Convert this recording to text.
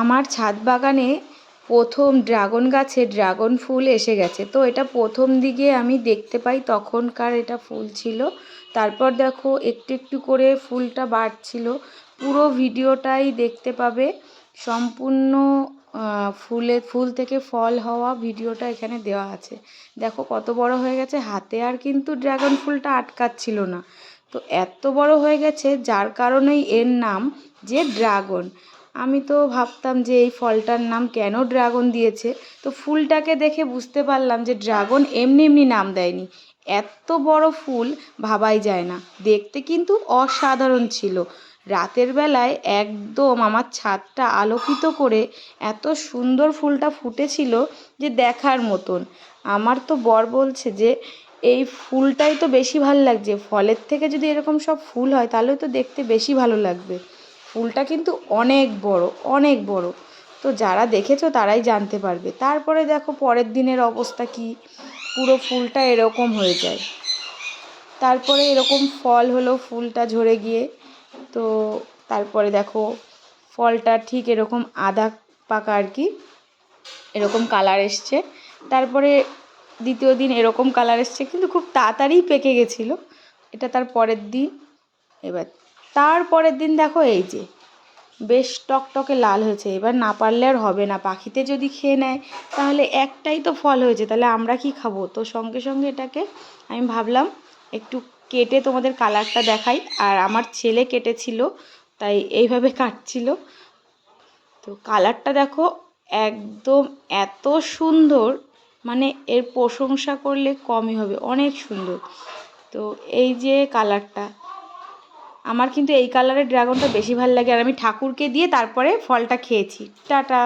আমার ছাদ বাগানে প্রথম ড্রাগন গাছে ড্রাগন ফুল এসে গেছে। তো এটা প্রথম দিকে আমি দেখতে পাই, তখনকার এটা ফুল ছিল। তারপর দেখো একটু একটু করে ফুলটা বাড়ছিল। পুরো ভিডিওটাই দেখতে পাবে। সম্পূর্ণ ফুলে, ফুল থেকে ফল হওয়া ভিডিওটা এখানে দেওয়া আছে। দেখো কত বড় হয়ে গেছে। হাতে আর কিন্তু ড্রাগন ফুলটা আটকাচ্ছিল না। তো এত বড় হয়ে গেছে, যার কারণেই এর নাম যে ড্রাগন। আমি তো ভাবতাম যে এই ফলটার নাম কেন ড্রাগন দিয়েছে? তো ফুলটাকে দেখে বুঝতে পারলাম যে ড্রাগন এমনি এমনি নাম দেয়নি। এত বড় ফুল ভাবাই যায় না। দেখতে কিন্তু অসাধারণ ছিল। রাতের বেলায় একদম আমার ছাদটা আলোকিত করে এত সুন্দর ফুলটা ফুটেছিল যে দেখার মতন। আমার তো বর বলছে যে, এই ফুলটাই তো বেশি ভালো লাগছে। ফলের থেকে যদি এরকম সব ফুল হয়, তাহলে তো দেখতে বেশি ভালো লাগবে। ফুলটা কিন্তু অনেক বড় অনেক বড়। তো যারা দেখেছ তারাই জানতে পারবে। তারপরে দেখো পরের দিনের অবস্থা কি? পুরো ফুলটা এরকম হয়ে যায়। তারপরে এরকম ফল হলো ফুলটা ঝরে গিয়ে। তো তারপরে দেখো ফলটা ঠিক এরকম আধা পাকা আর কি, এরকম কালার এসছে। তারপরে দ্বিতীয় দিন এরকম কালার এসছে, কিন্তু খুব তাড়াতাড়ি পেকে গেছিল। এটা তার পরের দিন। এবার তারপরের দিন দেখো এই যে, বেশ টকটকে লাল হয়েছে। এবার না পারলে আর হবে না। পাখিতে যদি খেয়ে নেয়, তাহলে একটাই তো ফল হয়েছে। তাহলে আমরা কি খাব? তো সঙ্গে সঙ্গে এটাকে আমি ভাবলাম, একটু কেটে তোমাদের কালারটা দেখাই। আর আমার ছেলে কেটেছিল, তাই এইভাবে কাটছিল। তো কালারটা দেখো একদম এত সুন্দর মানে এর প্রশংসা করলে কমই হবে, অনেক সুন্দর। তো এই যে কালারটা আমার কিন্তু এই কালারের ড্রাগনটা বেশি ভালো লাগে আর আমি ঠাকুরকে দিয়ে তারপরে ফলটা খেয়েছি। টাটা।